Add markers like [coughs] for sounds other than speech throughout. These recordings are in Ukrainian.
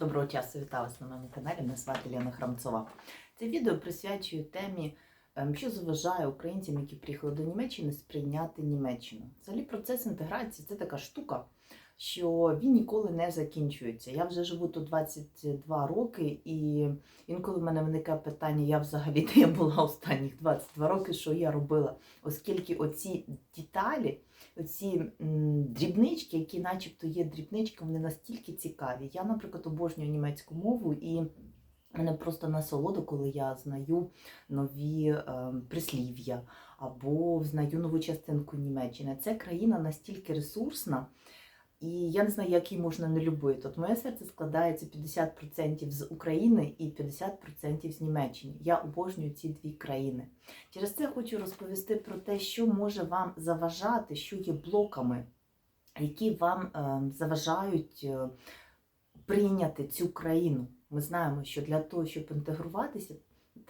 Доброго часу вітаю вас на моєму каналі. Мене звати Лена Храмцова. Це відео присвячую темі, ем, що заважає українцям, які приїхали до Німеччини, сприйняти Німеччину. Взагалі процес інтеграції це така штука, що він ніколи не закінчується. Я вже живу тут 22 роки, і інколи в мене виникає питання, я взагалі де я була останніх 22 роки, що я робила, оскільки оці деталі. Оці дрібнички, які начебто є дрібничками, вони настільки цікаві. Я, наприклад, обожнюю німецьку мову і мене просто насолода, коли я знаю нові е, прислів'я або знаю нову частинку Німеччини. Це країна настільки ресурсна, і я не знаю, як її можна не любити. От моє серце складається 50% з України і 50% з Німеччини. Я обожнюю ці дві країни. Через це хочу розповісти про те, що може вам заважати, що є блоками, які вам е, заважають е, прийняти цю країну. Ми знаємо, що для того, щоб інтегруватися,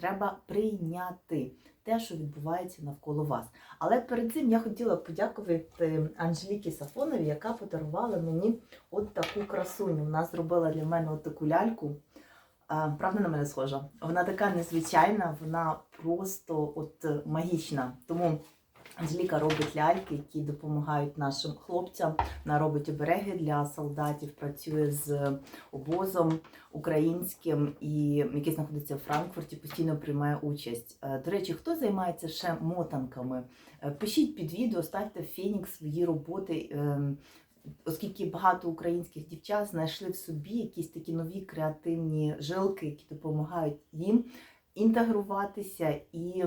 треба прийняти те, що відбувається навколо вас. Але перед цим я хотіла подякувати Анжелікі Сафонові, яка подарувала мені от таку красуню. Вона зробила для мене от таку ляльку. Правда, на мене схожа. Вона така незвичайна, вона просто от е, магічна. Тому Анжеліка робить ляльки, які допомагають нашим хлопцям. Вона робить обереги для солдатів, працює з обозом українським, і який знаходиться в Франкфурті, постійно приймає участь. Е, До речі, хто займається ще мотанками? Е, Пишіть під відео, ставте Фенікс свої роботи. ем, Оскільки багато українських дівчат знайшли в собі якісь такі нові креативні жилки, які допомагають їм інтегруватися і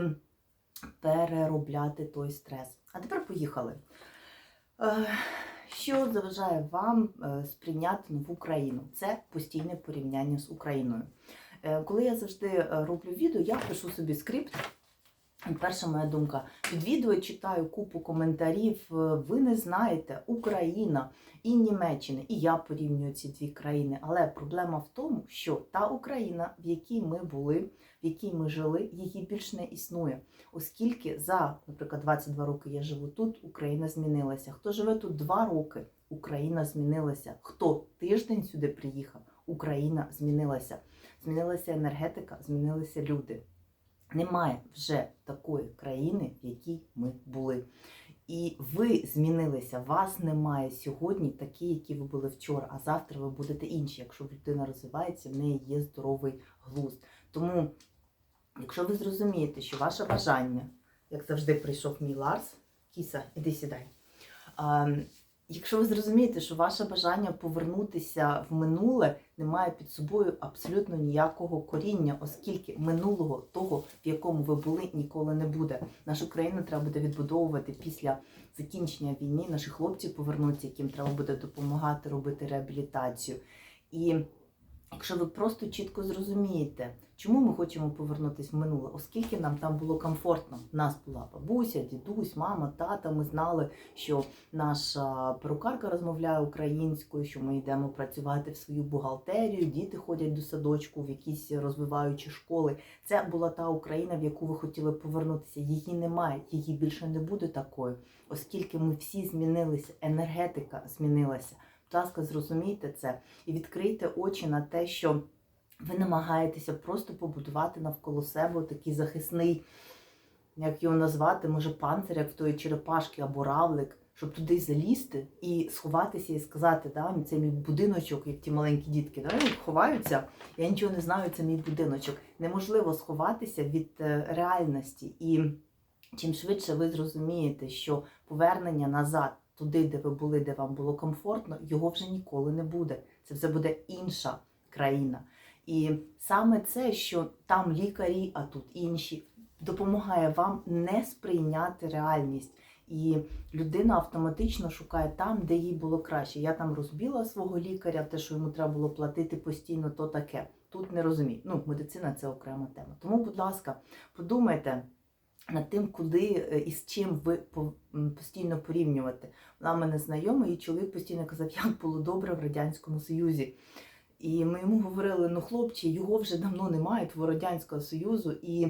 переробляти той стрес. А тепер поїхали. Е, Що заважає вам е, сприйняти нову країну? Це постійне порівняння з Україною. Е, Коли я завжди роблю відео, я пишу собі скрипт. Перша моя думка. Під читаю купу коментарів. е, Ви не знаєте Україна і Німеччина, і я порівнюю ці дві країни. Але проблема в тому, що та Україна, в якій ми були, в якій ми жили, її більш не існує. Оскільки за, наприклад, 22 роки я живу тут, Україна змінилася. Хто живе тут 2 роки, Україна змінилася. Хто тиждень сюди приїхав, Україна змінилася. Змінилася енергетика, змінилися люди. Немає вже такої країни, в якій ми були. І ви змінилися. Вас немає сьогодні такі, які ви були вчора, а завтра ви будете інші. Якщо людина розвивається, в неї є здоровий глузд. Тому, якщо ви зрозумієте, що ваше бажання, як завжди прийшов мій Ларс, кіса, іди сідай. Якщо ви зрозумієте, що ваше бажання повернутися в минуле не має під собою абсолютно ніякого коріння, оскільки минулого того, в якому ви були, ніколи не буде. Нашу країну треба буде відбудовувати після закінчення війни. Наші хлопці повернуться, яким треба буде допомагати робити реабілітацію. І якщо ви просто чітко зрозумієте, чому ми хочемо повернутися в минуле, оскільки нам там було комфортно. Нас була бабуся, дідусь, мама, тата. Ми знали, що наша перукарка розмовляє українською, що ми йдемо працювати в свою бухгалтерію, діти ходять до садочку в якісь розвиваючі школи. Це була та Україна, в яку ви хотіли повернутися. Її немає, її більше не буде такою, оскільки ми всі змінилися, енергетика змінилася. Будь ласка, зрозумійте це і відкрийте очі на те, що ви намагаєтеся просто побудувати навколо себе такий захисний, як його назвати, може панцир, як в тої черепашки або равлик, щоб туди залізти і сховатися і сказати, да, це мій будиночок, як ті маленькі дітки, да, вони ховаються, я нічого не знаю, це мій будиночок. Неможливо сховатися від е, реальності. І чим швидше ви зрозумієте, що повернення назад туди, де ви були, де вам було комфортно, його вже ніколи не буде. Це вже буде інша країна. І саме це, що там лікарі, а тут інші, допомагає вам не сприйняти реальність. І людина автоматично шукає там, де їй було краще. Я там розбила свого лікаря, те, що йому треба було платити постійно, то таке. Тут не розумію. Ну, медицина це окрема тема. Тому, будь ласка, подумайте над тим, куди е, і з чим ви постійно порівнювати. Вона в мене знайома, і чоловік постійно казав, як було добре в Радянському Союзі. І ми йому говорили: ну, хлопче, його вже давно немає, твого Радянського Союзу, і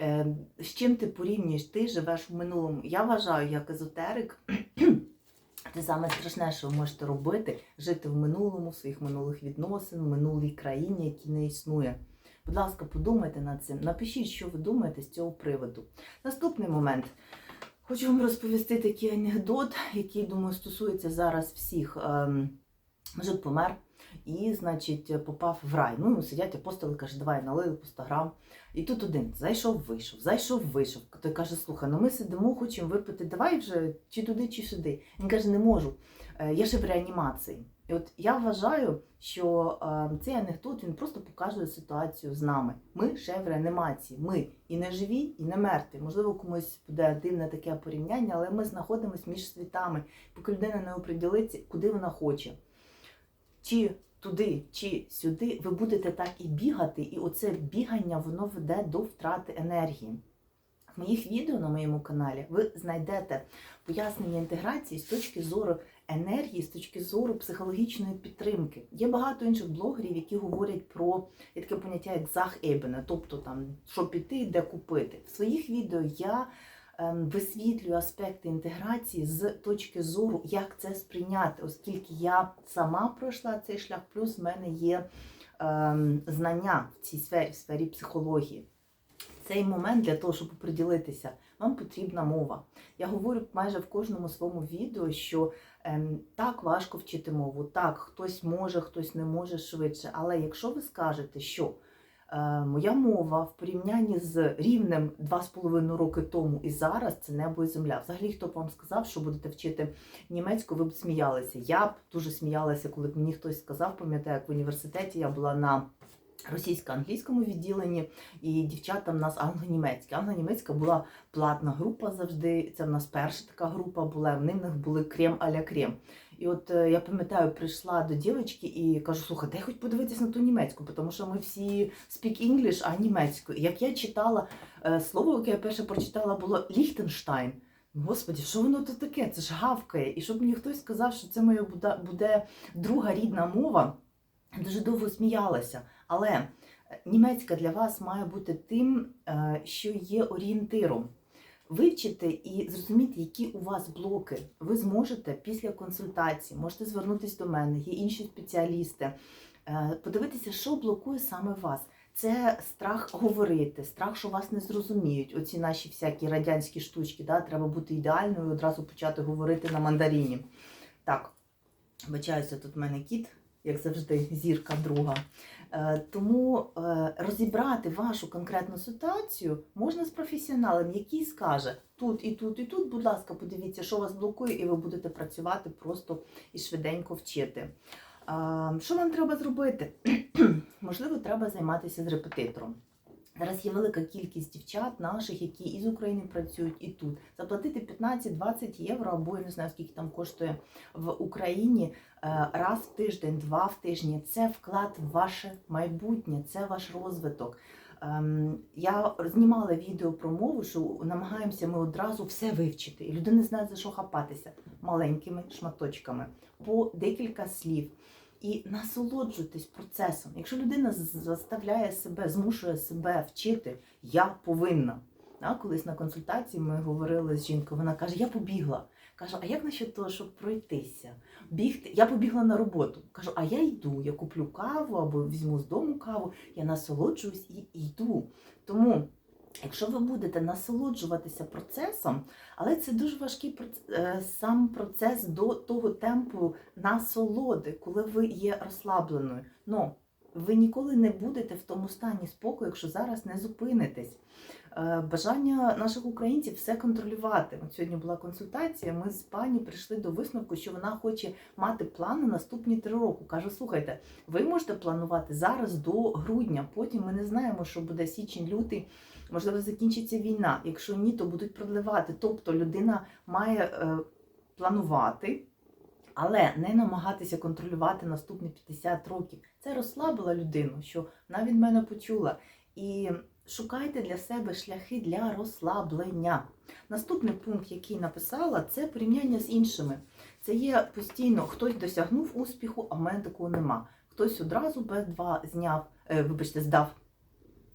е, з чим ти порівнюєш? Ти живеш в минулому. Я вважаю, як езотерик, [clears throat] Це саме страшне, що ви можете робити, жити в минулому, в своїх минулих відносин, в минулій країні, які не існує. Будь ласка, подумайте над цим. Напишіть, що ви думаєте з цього приводу. Наступний момент. Хочу вам розповісти такий анекдот, який, думаю, стосується зараз всіх. Ем, Мужик помер і, значить, попав в рай. Ну, сидять апостоли, каже, давай налили по 100 грам. І тут один зайшов, вийшов, зайшов, вийшов. Той каже, слухай, ну ми сидимо, хочемо випити, давай вже чи туди, чи сюди. Він каже, не можу. Е, Я ще в реанімації. І от я вважаю, що е, цей анекдот він просто показує ситуацію з нами. Ми ще в реанімації. Ми і не живі, і не мертві. Можливо, комусь буде дивне таке порівняння, але ми знаходимося між світами. Поки людина не оприділиться, куди вона хоче. Чи туди, чи сюди, ви будете так і бігати, і оце бігання воно веде до втрати енергії. В моїх відео на моєму каналі ви знайдете пояснення інтеграції з точки зору енергії, з точки зору психологічної підтримки. Є багато інших блогерів, які говорять про є таке поняття як захебене, тобто там що піти, де купити. В своїх відео я ем, висвітлюю аспекти інтеграції з точки зору, як це сприйняти, оскільки я сама пройшла цей шлях, плюс в мене є ем, знання в цій сфері, в сфері психології. Цей момент для того, щоб оприділитися, вам потрібна мова. Я говорю майже в кожному своєму відео, що ем, так важко вчити мову, так, хтось може, хтось не може швидше. Але якщо ви скажете, що е, моя мова в порівнянні з рівнем 2,5 роки тому і зараз це небо і земля. Взагалі, хто б вам сказав, що будете вчити німецьку, ви б сміялися. Я б дуже сміялася, коли б мені хтось сказав, пам'ятаю, як в університеті я була на російсько-англійському відділенні, і дівчата в нас англо-німецькі. Англо-німецька була платна група завжди. Це в нас перша така група була. В них були крем аля крем. І от е, я пам'ятаю, прийшла до дівчинки і кажу: слухай, дай хоч подивитись на ту німецьку, тому що ми всі speak English, а німецькою. Як я читала е, слово, яке я перше прочитала, було Ліхтенштайн. Господі, що воно тут таке? Це ж гавкає. І щоб мені хтось сказав, що це моя буде друга рідна мова, я дуже довго сміялася. Але е, німецька для вас має бути тим, е, що є орієнтиром. Вивчити і зрозуміти, які у вас блоки. Ви зможете після консультації, можете звернутися до мене, є інші спеціалісти, е, подивитися, що блокує саме вас. Це страх говорити, страх, що вас не зрозуміють. Оці наші всякі радянські штучки, да? треба бути ідеальною і одразу почати говорити на мандаріні. Так, бачаюся, тут в мене кіт, як завжди, зірка друга. Е, Тому е, розібрати вашу конкретну ситуацію можна з професіоналом, який скаже тут і тут, і тут, будь ласка, подивіться, що вас блокує, і ви будете працювати просто і швиденько вчити. Що вам треба зробити? [clears throat] Можливо, треба займатися з репетитором. Зараз є велика кількість дівчат наших, які із України працюють і тут. Заплатити 15-20 євро, або я не знаю, скільки там коштує в Україні е, раз в тиждень, два в тижні. Це вклад в ваше майбутнє, це ваш розвиток. Ем, Я знімала відео про мову, що намагаємося ми одразу все вивчити, і людина не знає за що хапатися маленькими шматочками по декілька слів. І насолоджуйтесь процесом. Якщо людина заставляє себе, змушує себе вчити, я повинна. А, колись на консультації ми говорили з жінкою, вона каже: Я побігла. Кажу, а як насчет того, щоб пройтися? Бігти? Я побігла на роботу. Кажу, а я йду, я куплю каву або візьму з дому каву, я насолоджуюсь і йду. Тому, якщо ви будете насолоджуватися процесом, але це дуже важкий е, сам процес до того темпу насолоди, коли ви є розслабленою. Но ви ніколи не будете в тому стані спокою, якщо зараз не зупинитесь. Е, Бажання наших українців все контролювати. От сьогодні була консультація. Ми з пані прийшли до висновку, що вона хоче мати план на наступні три роки. Каже: слухайте, ви можете планувати зараз до грудня. Потім ми не знаємо, що буде січень, лютий. Можливо, закінчиться війна. Якщо ні, то будуть продливати. Тобто людина має е, планувати, але не намагатися контролювати наступні 50 років. Це розслабила людину, що вона від мене почула. І шукайте для себе шляхи для розслаблення. Наступний пункт, який написала, це порівняння з іншими. Це є постійно хтось досягнув успіху, а в мене такого нема. Хтось одразу Б2 зняв, е, вибачте, здав,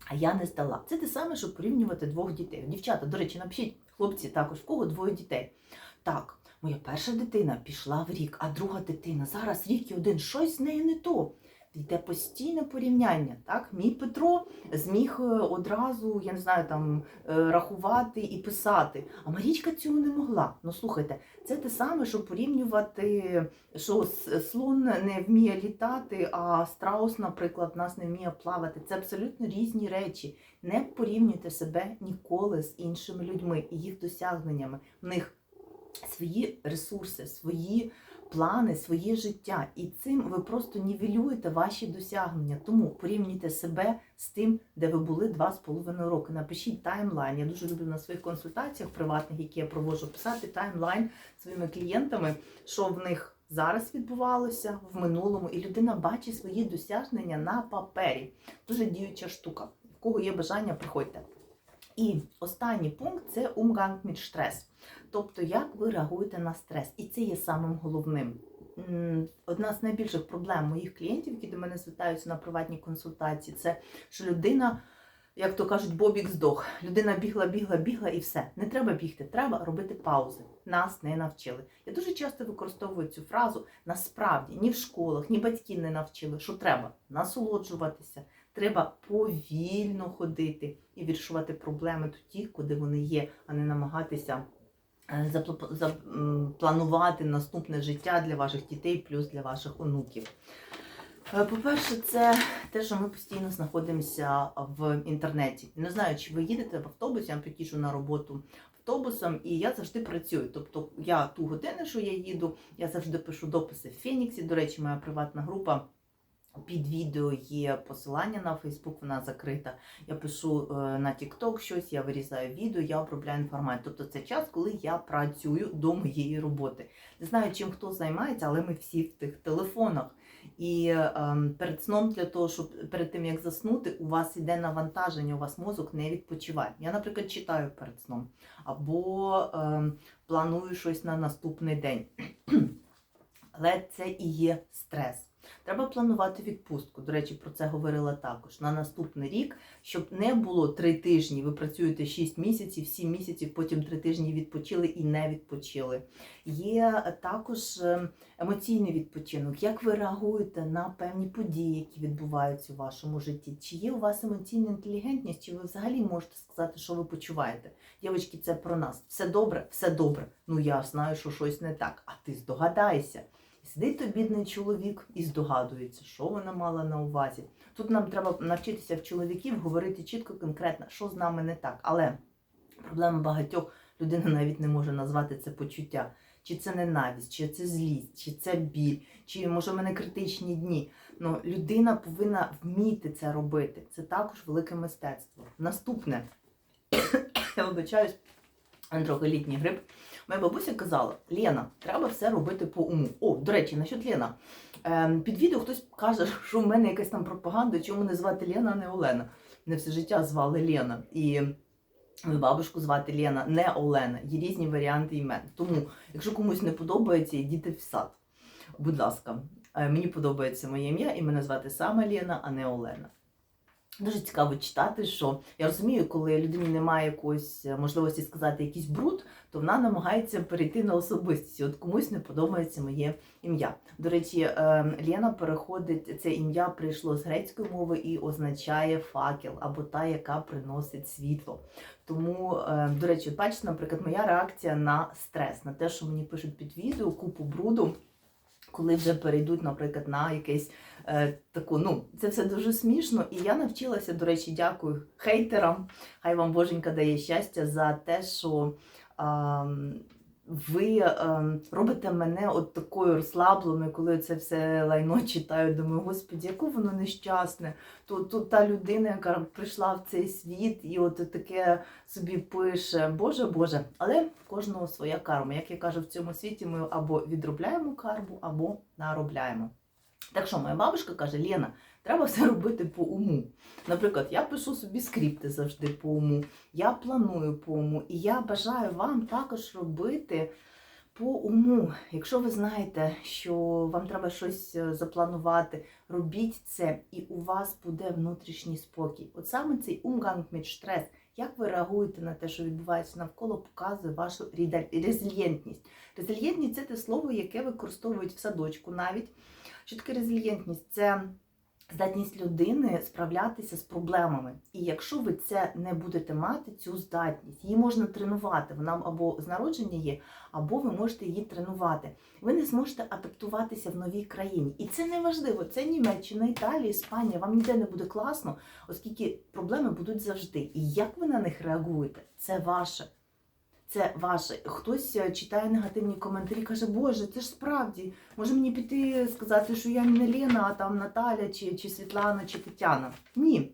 а я не здала. Це те саме, що порівнювати двох дітей. Дівчата, до речі, напишіть, хлопці також, в кого двоє дітей. Так, Моя перша дитина пішла в рік, а друга дитина зараз рік і один. Щось з нею не то. Йде постійне порівняння. Так, мій Петро зміг е, одразу, я не знаю, там е, рахувати і писати. А Марічка цього не могла. Ну слухайте, це те саме, що порівнювати, що слон не вміє літати, а страус, наприклад, нас не вміє плавати. Це абсолютно різні речі. Не порівнюйте себе ніколи з іншими людьми і їх досягненнями. В них свої ресурси, свої плани, своє життя. І цим ви просто нівелюєте ваші досягнення. Тому порівнюйте себе з тим, де ви були два з половиною роки. Напишіть таймлайн. Я дуже люблю на своїх консультаціях приватних, які я проводжу, писати таймлайн своїми клієнтами, що в них зараз відбувалося в минулому, і людина бачить свої досягнення на папері. Дуже діюча штука. В кого є бажання, приходьте. І останній пункт це умганг mit стрес. Тобто, як ви реагуєте на стрес, і це є самим головним. Одна з найбільших проблем моїх клієнтів, які до мене звертаються на приватні консультації, це що людина, як то кажуть, бобік здох. Людина бігла, бігла, бігла і все. Не треба бігти, треба робити паузи. Нас не навчили. Я дуже часто використовую цю фразу. Насправді ні в школах, ні батьки не навчили, що треба насолоджуватися, треба повільно ходити і вирішувати проблеми тоді, куди вони є, а не намагатися е, запла- за- м, планувати наступне життя для ваших дітей, плюс для ваших онуків. Е, По-перше, це те, що ми постійно знаходимося в інтернеті. Не знаю, чи ви їдете в автобусі, я їжджу на роботу автобусом, і я завжди працюю. Тобто я ту годину, що я їду, я завжди пишу дописи в Феніксі. До речі, моя приватна група. Під відео є посилання на Фейсбук, вона закрита. Я пишу е, на TikTok щось, я вирізаю відео, я обробляю інформацію. Тобто це час, коли я працюю до моєї роботи. Не знаю, чим хто займається, але ми всі в тих телефонах. І ем, перед сном, для того, щоб перед тим як заснути, у вас іде навантаження, у вас мозок не відпочиває. Я, наприклад, читаю перед сном або ем, планую щось на наступний день. [clears throat] Але це і є стрес. Треба планувати відпустку. До речі, про це говорила також на наступний рік, щоб не було три тижні. Ви працюєте 6 місяців, 7 місяців, потім три тижні відпочили і не відпочили. Є також е, емоційний відпочинок. Як ви реагуєте на певні події, які відбуваються у вашому житті? Чи є у вас емоційна інтелігентність, чи ви взагалі можете сказати, що ви почуваєте? Дівчатки, це про нас. Все добре, все добре. Ну я знаю, що щось не так, а ти здогадайся. І Сидить той бідний чоловік і здогадується, що вона мала на увазі. Тут нам треба навчитися в чоловіків говорити чітко, конкретно, що з нами не так. Але проблема багатьох людина навіть не може назвати це почуття. Чи це ненависть, чи це злість, чи це біль, чи може в мене критичні дні. Ну, людина повинна вміти це робити. Це також велике мистецтво. Наступне, [coughs] я вибачаюсь, мене трохи. Моя бабуся казала: Лена, треба все робити по уму. О, до речі, насчет Лена. Ем, під відео хтось каже, [laughs] що в мене якась там пропаганда, чому мене звати Лена, а не Олена. Мене все життя звали Лена. І бабушку звати Лена, не Олена. Є різні варіанти імен. Тому, якщо комусь не подобається, йдіть в сад. Будь ласка, Е, мені подобається моє ім'я, і мене звати саме Лена, а не Олена. Дуже цікаво читати, що я розумію, коли людині немає якоїсь е, можливості сказати якийсь бруд, то вона намагається перейти на особистість. От комусь не подобається моє ім'я. До речі, е, Лена переходить це ім'я прийшло з грецької мови і означає факел або та, яка приносить світло. Тому, е, до речі, бачите, наприклад, моя реакція на стрес, на те, що мені пишуть під відео купу бруду. Коли вже перейдуть, наприклад, на якесь таку, ну це все дуже смішно. І я навчилася, до речі, дякую хейтерам. Хай вам Боженька дає щастя за те, що а, ви а, робите мене от такою розслабленою, коли це все лайно читаю. Думаю, господі, яке воно нещасне. Тут, тут та людина, яка прийшла в цей світ, і от таке собі пише, Боже Боже, але в кожного своя карма. Як я кажу, в цьому світі ми або відробляємо карму, або наробляємо. Так що моя бабушка каже: Лена, треба все робити по уму. Наприклад, я пишу собі скрипти завжди по уму, я планую по уму, і я бажаю вам також робити по уму. Якщо ви знаєте, що вам треба щось е, запланувати, робіть це, і у вас буде внутрішній спокій. От саме цей умганг стрес Як ви реагуєте на те, що відбувається навколо, показує вашу резильєнтність. Резильєнтність це те слово, яке використовують в садочку навіть. Що резильєнтність? Це здатність людини справлятися з проблемами. І якщо ви це не будете мати, цю здатність, її можна тренувати. Вона або з народження є, або ви можете її тренувати. Ви не зможете адаптуватися в новій країні. І це не важливо. Це Німеччина, Італія, Іспанія. Вам ніде не буде класно, оскільки проблеми будуть завжди. І як ви на них реагуєте, це ваше. Це ваше. Хтось е, читає негативні коментарі, каже, Боже, це ж справді. Може мені піти сказати, що я не Лена, а там Наталя, чи, чи Світлана, чи Тетяна. Ні.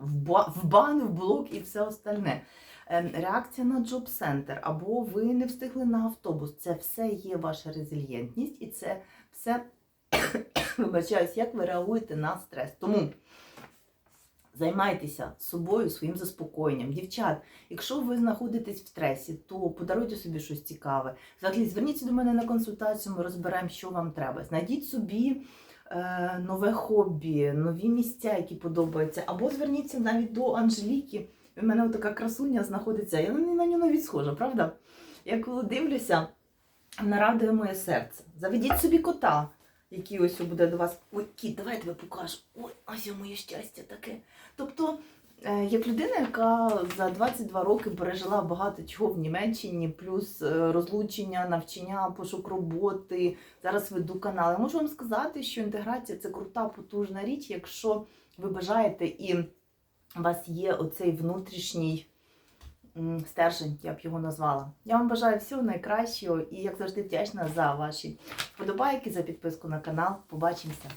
В, бан, в блок і все остальне. Ем, Реакція на джоб-центр, або ви не встигли на автобус. Це все є ваша резильєнтність, і це все [coughs] вибачаюсь, як ви реагуєте на стрес. Тому займайтеся собою, своїм заспокоєнням. Дівчат, якщо ви знаходитесь в стресі, то подаруйте собі щось цікаве. Взагалі, зверніться до мене на консультацію, ми розберемо, що вам треба. Знайдіть собі е, нове хобі, нові місця, які подобаються. Або зверніться навіть до Анжеліки. У мене така красуня знаходиться. Я на нього навіть схожа, правда? Я коли дивлюся, вона радує моє серце. Заведіть собі кота, який ось буде до вас. Ой, кіт, давай я тебе покажу. Ой, ось моє щастя таке. Тобто, е, як людина, яка за 22 роки пережила багато чого в Німеччині, плюс е, розлучення, навчання, пошук роботи. Зараз веду канал. Я можу вам сказати, що інтеграція це крута, потужна річ, якщо ви бажаєте і у вас є оцей внутрішній стержень, я б його назвала. Я вам бажаю всього найкращого і, як завжди, вдячна за ваші вподобайки, за підписку на канал. Побачимося!